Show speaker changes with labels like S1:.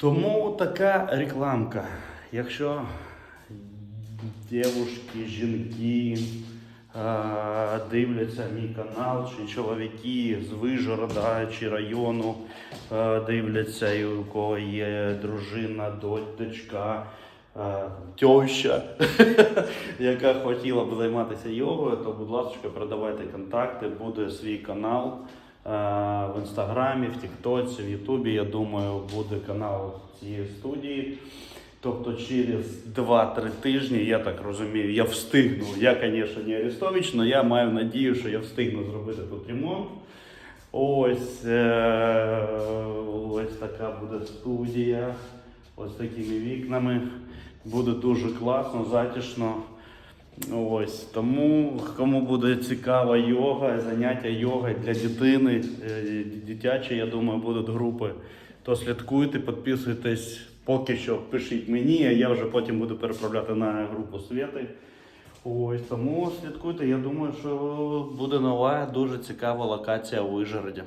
S1: Тому така рекламка. Якщо дівушки, жінки дивляться мій канал, чи чоловіки з Вижгорода чи району дивляться, у кого є дружина, дочка, тьоща, яка хотіла б займатися йогою, то, будь ласка, передавайте контакти, буде свій канал. Е, В інстаграмі, в Тіктоці, в Ютубі, я думаю, буде канал цієї студії. Тобто через 2-3 тижні, я так розумію, я встигну. Я, звісно, не Арестович, але я маю надію, що я встигну зробити тут ремонт. Ось, е- ось така буде студія. Ось такими вікнами. Буде дуже класно, затишно. Ось тому, кому буде цікава йога, заняття йога для дитини, е, дитячі, я думаю, будуть групи. То слідкуйте, підписуйтесь. Поки що пишіть мені, а я вже потім буду переправляти на групу Світи. Ось тому слідкуйте. Я думаю, що буде нова, дуже цікава локація у Вижгороді.